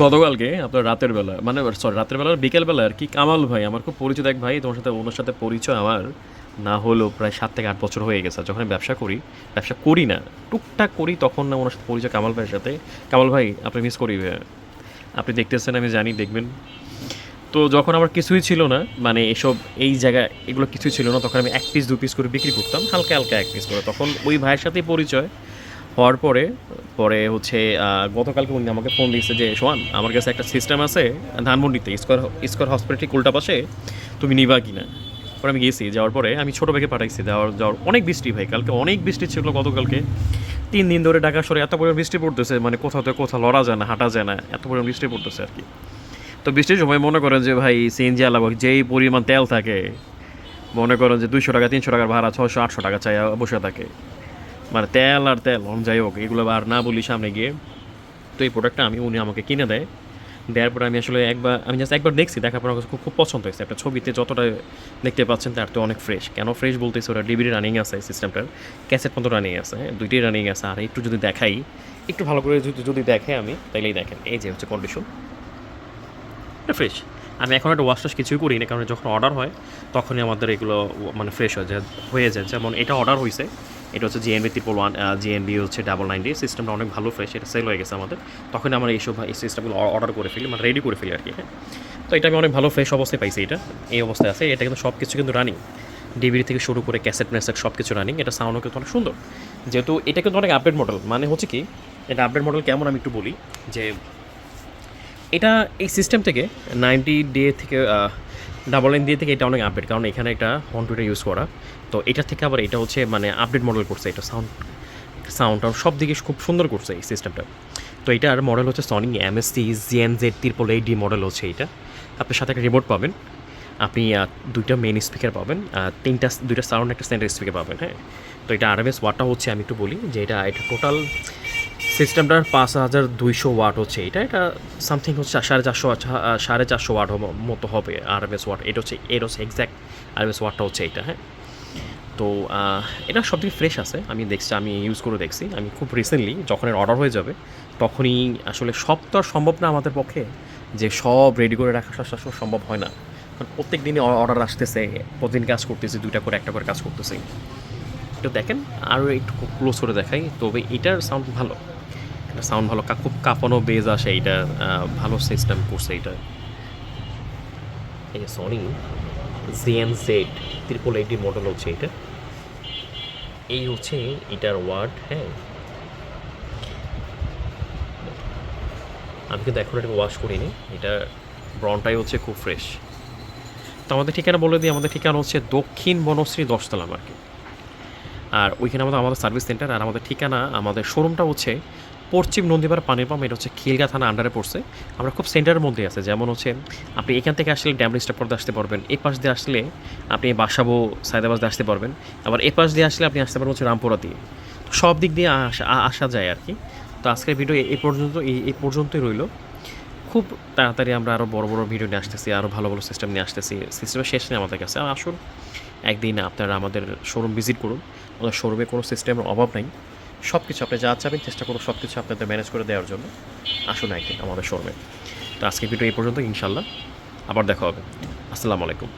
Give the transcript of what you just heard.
গতকালকে আপনার রাতের বেলা মানে সরি রাতের বেলা বিকেল বেলা আর কি, কামাল ভাই, আমার খুব পরিচিত এক ভাই, তোমার সাথে, ওনার সাথে পরিচয় আমার না হলেও প্রায় সাত থেকে আট বছর হয়ে গেছে। যখন আমি ব্যবসা করি ব্যবসা করি না, টুকটাক করি, তখন না ওনার সাথে পরিচয় কামাল ভাইয়ের সাথে। কামাল ভাই, আপনি মিস করি। আপনি দেখতেছেন, আমি জানি, দেখবেন। তো যখন আমার কিছুই ছিল না মানে এসব, এই জায়গা, এগুলো কিছুই ছিল না, তখন আমি এক পিস দু পিস করে বিক্রি করতাম, হালকা হালকা এক পিস করে। তখন ওই ভাইয়ের সাথেই পরিচয় হওয়ার পরে পরে হচ্ছে গতকালকে উনি আমাকে ফোন দিয়েছে যে, সোহান, আমার কাছে একটা সিস্টেম আছে, ধানমন্ডিতে স্কোয়ার স্কোয়ার হসপিটাল ঠিক উল্টা পাশে, তুমি নিবা কিনা? পরে আমি গেছি, যাওয়ার পরে আমি ছোটো ভাইকে পাঠাইছি, যাওয়ার যাওয়ার, অনেক বৃষ্টি ভাই, কালকে অনেক বৃষ্টি ছিল গতকালকে। তিন দিন ধরে ঢাকা শহরে এত পরিমাণ বৃষ্টি পড়তেছে মানে কোথাও তো কোথাও লড়া যায় না, হাঁটা যায় না, এত পরিমাণ বৃষ্টি পড়তেছে আর কি। তো বৃষ্টির সময় মনে করেন যে, ভাই সিএনজি আলাদা যেই পরিমাণ তেল থাকে, মনে করেন যে দুইশো টাকা, তিনশো টাকার ভাড়া ছশো আটশো টাকা চাই বসে থাকে। মানে তেল আর তেল যাই হোক, এগুলো আর না বলি সামনে গিয়ে। তো এই প্রোডাক্টটা আমি, উনি আমাকে কিনে দেয়। দেওয়ার পরে আমি আসলে একবার, আমি জাস্ট একবার দেখছি, দেখার পর আমার খুব খুব পছন্দ হয়েছে। একটা ছবিতে যতটা দেখতে পাচ্ছেন, তার তো অনেক ফ্রেশ কেন ফ্রেশ বলতেছে ওরা ডিবিডি রানিং আছে সিস্টেমটার ক্যাসেট মতো রানিং আছে দুইটাই রানিং আছে। আর একটু যদি দেখাই, একটু ভালো করে যদি যদি দেখে আমি, তাইলেই দেখেন। এই যে হচ্ছে কন্ডিশন এটা ফ্রেশ আমি এখন একটা ওয়াশ কিছুই করি না কারণ যখন অর্ডার হয়, তখনই আমাদের এগুলো মানে ফ্রেশ হয়ে যায় হয়ে যায়। যেমন এটা অর্ডার হয়েছে এটা হচ্ছে জিএনবি ত্রিপল ওয়ান জিএনবি হচ্ছে ডাবল নাইন ডি সিস্টেমটা অনেক ভালো ফ্রেশ এটা সেল হয়ে গেছে আমাদের। তখন আমরা এইসব, এই সিস্টেমগুলো অর্ডার করে ফেলি মানে রেডি করে ফেলি আর কি হ্যাঁ। তো এটা আমি অনেক ভালো ফ্রেশ অবস্থায় পাইছি এটা, এই অবস্থায় আছে। এটা কিন্তু সব কিছু কিন্তু রানিং ডিভিডি থেকে শুরু করে ক্যাসেট ম্যাসেট সব কিছু রানিং এটা সাউন্ডও কিন্তু অনেক সুন্দর। যেহেতু এটা কিন্তু অনেক আপডেট মডেল মানে হচ্ছে কি, এটা আপডেট মডেল কেমন আমি একটু বলি, যে এটা এই সিস্টেম থেকে নাইনটি ডে থেকে ডাবল নাইন দিয়ে থেকে এটা অনেক আপডেট কারণ এখানে একটা হন টুটা ইউজ করা। তো এটা থেকে আবার এটা হচ্ছে মানে আপডেট মডেল করছে, এটা সাউন্ড সাউন্ড সব দিকে খুব সুন্দর করছে এই সিস্টেমটা তো এটার মডেল হচ্ছে Sony MSC GN Z triple eight D model হচ্ছে এটা। আপনার সাথে একটা রিমোট পাবেন। আপনি দুইটা মেন স্পিকার পাবেন তিনটা, দুইটা সাউন্ড একটা সেন্টার স্পিকার পাবেন হ্যাঁ? তো এটা আরএমএস ওয়াটটা হচ্ছে আমি একটু বলি যে এটা এটা টোটাল সিস্টেমটার পাঁচ হাজার দুইশো ওয়াট হচ্ছে এটা। এটা সামথিং হচ্ছে সাড়ে চারশো আচ্ছা- সাড়ে চারশো ওয়াট মতো হবে আর এম এস ওয়াট এটা হচ্ছে এর হচ্ছে এক্স্যাক্ট আর এম এস ওয়াটটা হচ্ছে এটা হ্যাঁ। তো এটা সব থেকে ফ্রেশ আছে। আমি দেখছি, আমি ইউজ করে দেখছি। আমি খুব রিসেন্টলি যখন এর অর্ডার হয়ে যাবে, তখনই আসলে সব তো আর সম্ভব না আমাদের পক্ষে যে সব রেডি করে রাখা সব সম্ভব হয় না। কারণ প্রত্যেক দিনই অর্ডার আসতেছে, প্রতিদিন কাজ করতেছি, দুইটা করে, একটা করে কাজ করতেছি। একটু দেখেন, আরও একটু ক্লোজ করে দেখাই, তবে এটার সাউন্ড ভালো। সাউন্ড ভালো খুব কাঁপানো বেজ আসে এইটা ভালো সিস্টেম করছে এটা এই Sony GN Z triple eighty model হচ্ছে এটা এই হচ্ছে এটার ওয়ার্ড হ্যাঁ। আমি কিন্তু এখন এটাকে ওয়াশ করিনি, এটা ব্রনটাই হচ্ছে খুব ফ্রেশ তো আমাদের ঠিকানা বলে দিই, আমাদের ঠিকানা হচ্ছে দক্ষিণ বনশ্রী দশতলা মার্কেট আর ওইখানে আমাদের আমাদের সার্ভিস সেন্টার আর আমাদের ঠিকানা, আমাদের শোরুমটা হচ্ছে পশ্চিম নন্দীপাড়া পানির পাম্প, এটা হচ্ছে খিলগা থানা আন্ডারে পড়ছে। আমরা খুব সেন্টারের মধ্যে আছে, যেমন হচ্ছে আপনি এখান থেকে আসলে ড্যাম স্টপ করতে আসতে পারবেন এ পাশ দিয়ে আসলে আপনি বাসাবো সায়দাবাস দিয়ে আসতে পারবেন, আবার এ পাশ দিয়ে আসলে আপনি আসতে পারবেন হচ্ছে রামপুরা দিয়ে তো সব দিক দিয়ে আসা আসা যায় আর কি। তো আজকের ভিডিও এই পর্যন্ত, এই পর্যন্তই রইল। খুব তাড়াতাড়ি আমরা আরও বড় বড় ভিডিও নিয়ে আসতেছি আরও ভালো ভালো সিস্টেম নিয়ে আসতেছি। সিস্টেমের শেষ নেই আমাদের কাছে। আসুন, একদিন আপনারা আমাদের শোরুম ভিজিট করুন। আমাদের শোরুমে কোনো সিস্টেমের অভাব নাই। সব কিছু আপনি যা চাবেন, চেষ্টা করুন সব কিছু আপনাদের ম্যানেজ করে দেওয়ার জন্য। আসুন একদিন আমাদের শোরুমে তো আজকে ভিডিও এই পর্যন্ত ইনশাল্লাহ আবার দেখা হবে। আসসালামু আলাইকুম।